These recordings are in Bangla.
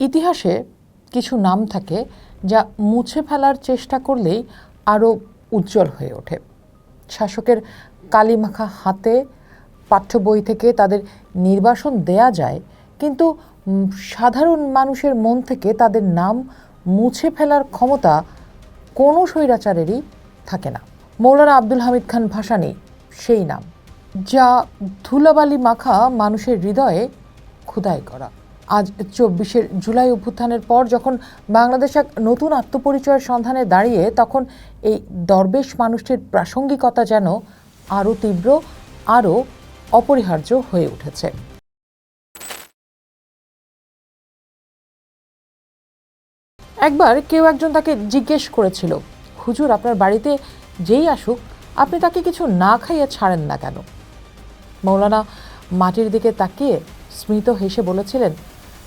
ইতিহাসে কিছু নাম থাকে যা মুছে ফেলার চেষ্টা করলেই আরও উজ্জ্বল হয়ে ওঠে। শাসকের কালিমাখা হাতে পাঠ্য বই থেকে তাদের নির্বাসন দেয়া যায়, কিন্তু সাধারণ মানুষের মন থেকে তাদের নাম মুছে ফেলার ক্ষমতা কোনো স্বৈরাচারেরই থাকে না। মৌলানা আব্দুল হামিদ খান ভাসানী সেই নাম, যা ধুলাবালি মাখা মানুষের হৃদয়ে খুদাই করা। আজ চব্বিশের জুলাই অভ্যুত্থানের পর যখন বাংলাদেশ এক নতুন আত্মপরিচয়ের সন্ধানে দাঁড়িয়ে, তখন এই দরবেশ মানুষটির প্রাসঙ্গিকতা যেন আরও তীব্র, আরও অপরিহার্য হয়ে উঠেছে। একবার কেউ একজন তাকে জিজ্ঞেস করেছিল, হুজুর, আপনার বাড়িতে যেই আসুক, আপনি তাকে কিছু না খাইয়ে ছাড়েন না কেন? মৌলানা মাটির দিকে তাকিয়ে স্মিত হেসে বলেছিলেন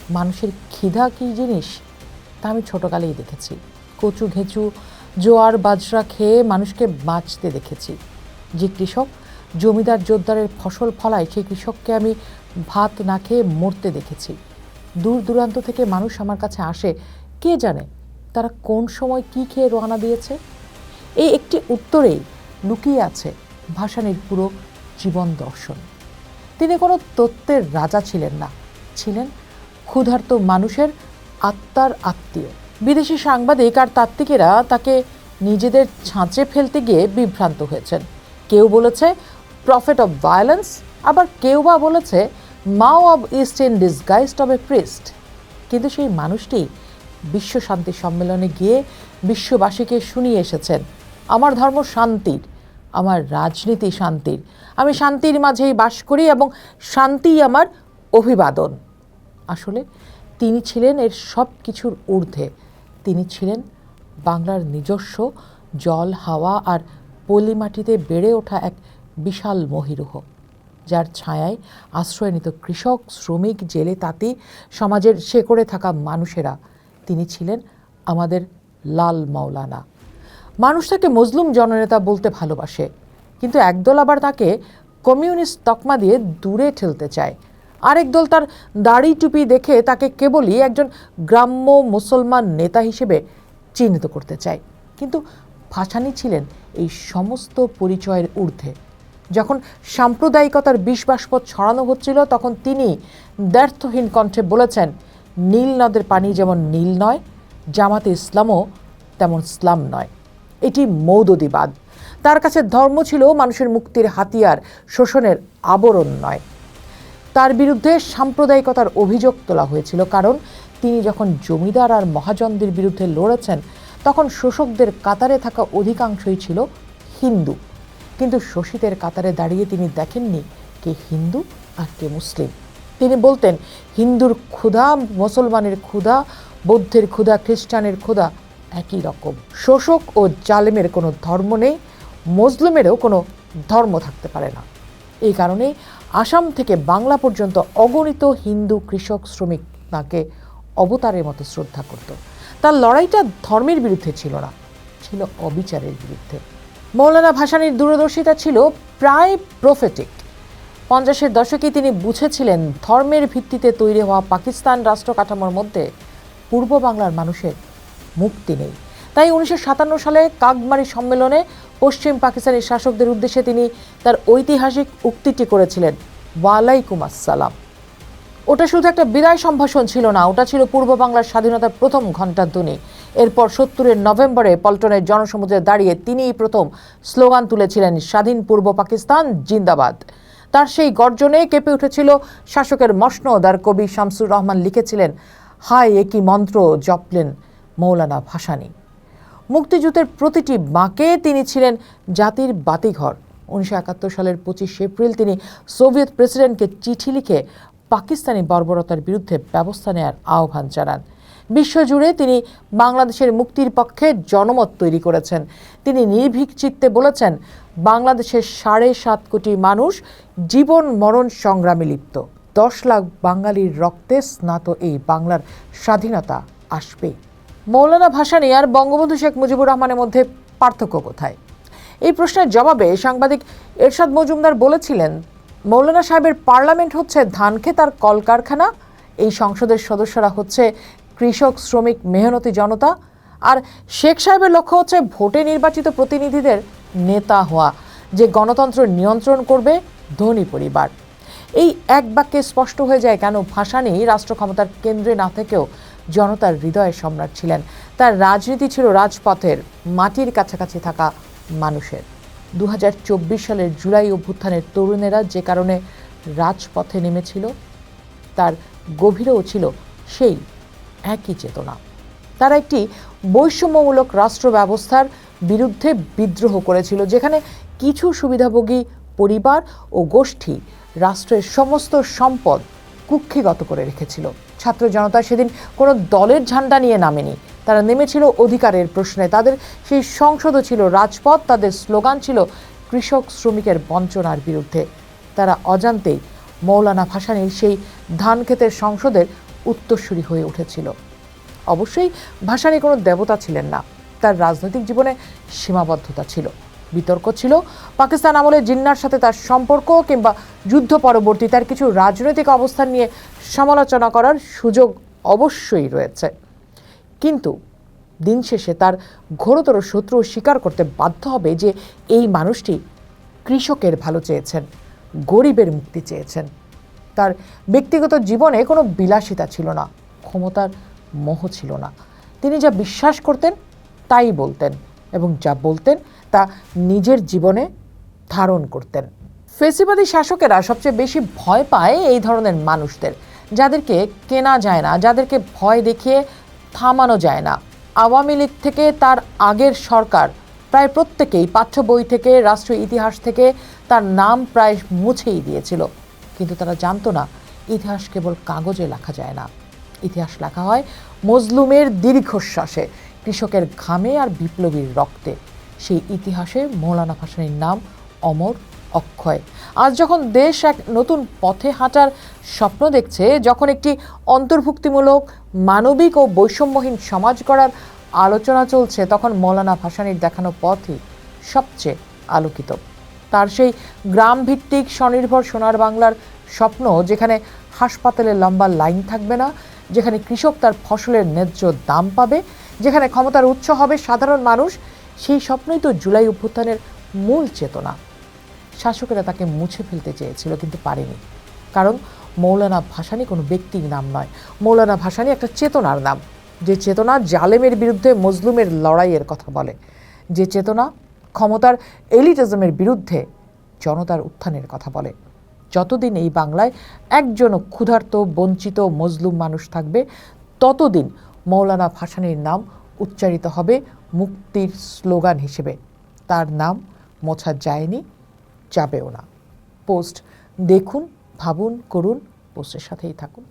মানুষের খিদা কী জিনিস, তা আমি ছোটকালেই দেখেছি। কচু ঘেঁচু, জোয়ার বাজরা খেয়ে মানুষকে বাঁচতে দেখেছি। যে কৃষক, জমিদার জোরদারের ফসল ফলায় সেই কৃষককে আমি ভাত না খেয়ে মরতে দেখেছি। দূর দূরান্ত থেকে মানুষ আমার কাছে আসে, কে জানে তারা কোন সময় কি খেয়ে রওনা দিয়েছে? এই একটি উত্তরেই লুকিয়ে আছে ভাসানির পুরো জীবন দর্শন। তিনি কোনো তত্ত্বের রাজা ছিলেন না। ছিলেন ক্ষুধার্ত মানুষের আত্মার আত্মীয়। বিদেশি সাংবাদিক আর তাত্ত্বিকেরা তাকে নিজেদের ছাঁচে ফেলতে গিয়ে বিভ্রান্ত হয়েছেন। কেউ বলেছে প্রফেট অফ ভায়োলেন্স আবার কেউ বা বলেছে Mao of east in disguised of a priest কিন্তু সেই মানুষটি বিশ্ব শান্তি সম্মেলনে গিয়ে বিশ্ববাসীকে শুনিয়ে এসেছেন, আমার ধর্ম শান্তির, আমার রাজনীতি শান্তির। আমি শান্তির মাঝেই বাস করি এবং শান্তিই আমার অভিবাদন। আসলে তিনি ছিলেন এর সব কিছুর ঊর্ধ্বে। তিনি ছিলেন বাংলার নিজস্ব জল, হাওয়া আর পলি মাটিতে বেড়ে ওঠা এক বিশাল মহিরুহ, যার ছায়ায় আশ্রয় নিত কৃষক, শ্রমিক, জেলে তাঁতি, সমাজের শেকড়ে থাকা মানুষেরা। তিনি ছিলেন আমাদের লাল মাওলানা। মানুষ তাকে মজলুম জননেতা বলতে ভালোবাসে, কিন্তু একদল আবার তাকে কমিউনিস্ট তকমা দিয়ে দূরে ঠেলতে চায়। আরেক দল তার দাড়ি টুপি দেখে তাকে কেবলই একজন গ্রাম্য মুসলমান নেতা হিসেবে চিহ্নিত করতে চায়। কিন্তু ভাসানী ছিলেন এই সমস্ত পরিচয়ের ঊর্ধ্বে। যখন সাম্প্রদায়িকতার বিষবাষ্প ছড়ানো হচ্ছিল, তখন তিনি দ্ব্যর্থহীন কণ্ঠে বলেছেন, নীল নদের পানি যেমন নীল নয়, জামাতে ইসলামও তেমন ইসলাম নয়। এটি মৌদদিবাদ। তার কাছে ধর্ম ছিল মানুষের মুক্তির হাতিয়ার, শোষণের আবরণ নয়। তার বিরুদ্ধে সাম্প্রদায়িকতার অভিযোগ তোলা হয়েছিল, কারণ তিনি যখন জমিদার আর মহাজনদের বিরুদ্ধে লড়েছেন, তখন শোষকদের কাতারে থাকা অধিকাংশই ছিল হিন্দু। কিন্তু শোষিতের কাতারে দাঁড়িয়ে তিনি দেখেননি কে হিন্দু আর কে মুসলিম। তিনি বলতেন, হিন্দুর ক্ষুধা, মুসলমানের ক্ষুধা, বৌদ্ধের ক্ষুধা, খ্রিস্টানের ক্ষুধা একই রকম। শোষক ও জালেমের কোনো ধর্ম নেই মজলুমেরও কোনো ধর্ম থাকতে পারে না। এই কারণে আসাম থেকে বাংলা পর্যন্ত অগণিত হিন্দু কৃষক শ্রমিক তাকে অবতারের মতো শ্রদ্ধা করত। তার লড়াইটা ধর্মের বিরুদ্ধে ছিল না, ছিল অবিচারের বিরুদ্ধে। মৌলানা ভাসানীর দূরদর্শিতা ছিল প্রায় প্রফেটিক পঞ্চাশের দশকে তিনি বুঝেছিলেন ধর্মের ভিত্তিতে তৈরি হওয়া পাকিস্তান রাষ্ট্র কাঠামোর মধ্যে পূর্ব বাংলার মানুষের মুক্তি নেই। তাই উনিশশো সাতান্ন সালে কাকমারি সম্মেলনে পশ্চিম পাকিস্তানের শাসকদের উদ্দেশ্যে তিনি তার ঐতিহাসিক উক্তিটি করেছিলেন, ওয়ালাইকুম আসসালাম। ওটা শুধু একটা বিদায় সম্ভাষণ ছিল না, ওটা ছিল পূর্ব বাংলার স্বাধীনতার প্রথম ঘণ্টাধ্বনি। এরপর সত্তরের নভেম্বরে পল্টনের জনসমুদ্রে দাঁড়িয়ে তিনিই প্রথম স্লোগান তুলেছিলেন, স্বাধীন পূর্ব পাকিস্তান, জিন্দাবাদ। তার সেই গর্জনে কেঁপে উঠেছিল শাসকের মসনদ আর কবি শামসুর রহমান লিখেছিলেন, হায় একই মন্ত্র? জপলেন মৌলানা ভাসানী। মুক্তিযুদ্ধের প্রতিটি বাঁকে তিনি ছিলেন জাতির বাতিঘর। উনিশশো একাত্তর সালের পঁচিশ এপ্রিল তিনি সোভিয়েত প্রেসিডেন্টকে চিঠি লিখে পাকিস্তানি বর্বরতার বিরুদ্ধে ব্যবস্থা নেয়ার আহ্বান জানান। বিশ্বজুড়ে তিনি বাংলাদেশের মুক্তির পক্ষে জনমত তৈরি করেছেন। তিনি নির্ভীক চিত্তে বলেছেন, বাংলাদেশের সাড়ে সাত কোটি মানুষ জীবন মরণ সংগ্রামে লিপ্ত। দশ লাখ বাঙালির রক্তে স্নাত এই বাংলার স্বাধীনতা আসবেই মৌলানা ভাসানী আর বঙ্গবন্ধু শেখ মুজিবুর রহমানের মধ্যে পার্থক্য কোথায়? এই প্রশ্নের জবাবে সাংবাদিক এরশাদ মজুমদার বলেছিলেন, মৌলানা সাহেবের পার্লামেন্ট হচ্ছে ধানক্ষেত আর কলকারখানা, এই সংসদের সদস্যরা হচ্ছে কৃষক, শ্রমিক, মেহনতি জনতা, আর শেখ সাহেবের লক্ষ্য হচ্ছে ভোটে নির্বাচিত প্রতিনিধিদের নেতা হওয়া, যে গণতন্ত্র নিয়ন্ত্রণ করবে ধনী পরিবার। এই এক বাক্যে স্পষ্ট হয়ে যায় কেন ভাসানী রাষ্ট্র ক্ষমতার কেন্দ্রে না থেকেও জনতার হৃদয়ের সম্রাট ছিলেন। তার রাজনীতি ছিল রাজপথের, মাটির কাছাকাছি থাকা মানুষের। দু হাজার চব্বিশ সালের জুলাই অভ্যুত্থানের তরুণেরা যে কারণে রাজপথে নেমেছিল, তার গভীরেও ছিল সেই একই চেতনা। তারা একটি বৈষম্যমূলক রাষ্ট্র ব্যবস্থার বিরুদ্ধে বিদ্রোহ করেছিল, যেখানে কিছু সুবিধাভোগী পরিবার ও গোষ্ঠী, রাষ্ট্রের সমস্ত সম্পদ কুক্ষিগত করে রেখেছিল। ছাত্র জনতা সেদিন কোনো দলের ঝান্ডা নিয়ে নামেনি। তারা নেমেছিল অধিকারের প্রশ্নে। তাদের সেই সংসদও ছিল রাজপথ, তাদের স্লোগান ছিল কৃষক শ্রমিকের বঞ্চনার বিরুদ্ধে। তারা অজান্তেই মৌলানা ভাসানীর সেই ধান ক্ষেতের সংসদের উত্তরসূরি হয়ে উঠেছিল। অবশ্যই ভাসানী কোনো দেবতা ছিলেন না। তার রাজনৈতিক জীবনে সীমাবদ্ধতা ছিল। বিতর্ক ছিল। পাকিস্তান আমলে জিন্নার সাথে তার সম্পর্ক কিংবা যুদ্ধ পরবর্তী তার কিছু রাজনৈতিক অবস্থান নিয়ে সমালোচনা করার সুযোগ অবশ্যই রয়েছে। কিন্তু দিন শেষে তার ঘোরতর শত্রু স্বীকার করতে বাধ্য হবে যে এই মানুষটি কৃষকের ভালো চেয়েছেন, গরিবের মুক্তি চেয়েছেন। তার ব্যক্তিগত জীবনে কোনো বিলাসিতা ছিল না, ক্ষমতার মোহ ছিল না। তিনি যা বিশ্বাস করতেন, তাই বলতেন। এবং যা বলতেন তা নিজের জীবনে ধারণ করতেন। ফেসিবাদী শাসকেরা সবচেয়ে বেশি ভয় পায় এই ধরনের মানুষদের, যাদেরকে কেনা যায় না, যাদেরকে ভয় দেখিয়ে থামানো যায় না। আওয়ামী লীগ থেকে তার আগের সরকার প্রায় প্রত্যেকেই পাঠ্য বই থেকে, রাষ্ট্রীয় ইতিহাস থেকে তার নাম প্রায় মুছেই দিয়েছিল। কিন্তু তারা জানতো না, ইতিহাস কেবল কাগজে লেখা যায় না। ইতিহাস লেখা হয় মজলুমের দীর্ঘশ্বাসে। কৃষকের ঘামে আর বিপ্লবীর রক্তে। সেই ইতিহাসে মৌলানা ভাসানীর নাম অমর অক্ষয়। আজ যখন দেশ এক নতুন পথে হাঁটার স্বপ্ন দেখছে, যখন একটি অন্তর্ভুক্তিমূলক, মানবিক ও বৈষম্যহীন সমাজ গড়ার আলোচনা চলছে, তখন মৌলানা ভাসানীর দেখানো পথই সবচেয়ে আলোকিত। তার সেই গ্রাম ভিত্তিক স্বনির্ভর সোনার বাংলার স্বপ্ন, যেখানে হাসপাতালে লম্বা লাইন থাকবে না, যেখানে কৃষক তার ফসলের ন্যায্য দাম পাবে যেখানে ক্ষমতার উৎস হবে সাধারণ মানুষ, সেই স্বপ্নই তো জুলাই অভ্যুত্থানের মূল চেতনা। শাসকেরা তাকে মুছে ফেলতে চেয়েছিল, কিন্তু পারেনি। কারণ মৌলানা ভাসানী কোনো ব্যক্তির নাম নয়। মৌলানা ভাসানী একটা চেতনার নাম। যে চেতনা জালেমের বিরুদ্ধে মজলুমের লড়াইয়ের কথা বলে। যে চেতনা ক্ষমতার এলিটিজমের বিরুদ্ধে জনতার উত্থানের কথা বলে। যতদিন এই বাংলায় একজনও ক্ষুধার্ত, বঞ্চিত, মজলুম মানুষ থাকবে, ততদিন মৌলানা ভাসানীর নাম উচ্চারিত হবে মুক্তির স্লোগান হিসেবে। তার নাম মোছা যায়নি, যাবেও না। পোস্ট দেখুন, ভাবুন, করুন, পোস্টের সাথেই থাকুন।